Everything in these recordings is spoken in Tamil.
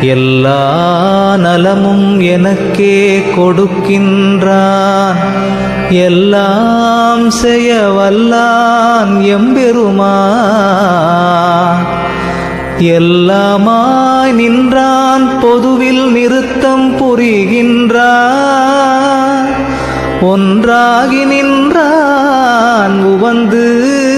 எல்லா நலமும் எனக்கே கொடுக்கின்றான் எல்லாம் செய்ய வல்லான் எம்பெருமான். எல்லாமாய் நின்றான் பொதுவில் நிறுத்தம் புரிகின்றான். ஒன்றாகி நின்றான் உவந்து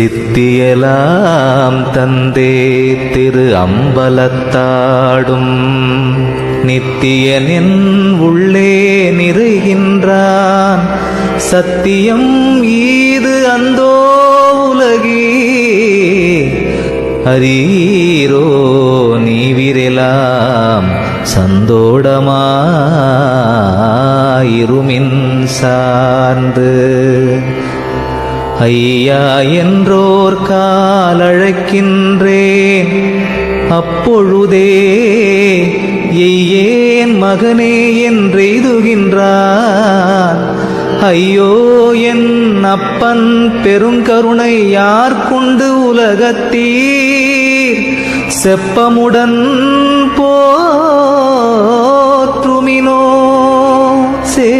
சித்தியலாம் தந்தே திரு அம்பலத்தாடும். நித்தியனின் உள்ளே நிறைகின்றான். சத்தியம் ஈது அந்தோ உலகே. அரீரோ நீவிரெலாம் சந்தோடமாயிருமின் சார்ந்து. ஐயா என்றோர் காலழைக்கின்றேன். அப்பொழுதே எய்யேன் மகனே என்றெய்துகின்றார். ஐயோ என் அப்பன் பெருங்கருணை யார் கொண்டு உலகத்தீர்? செப்பமுடன் போற்றுமினோ சே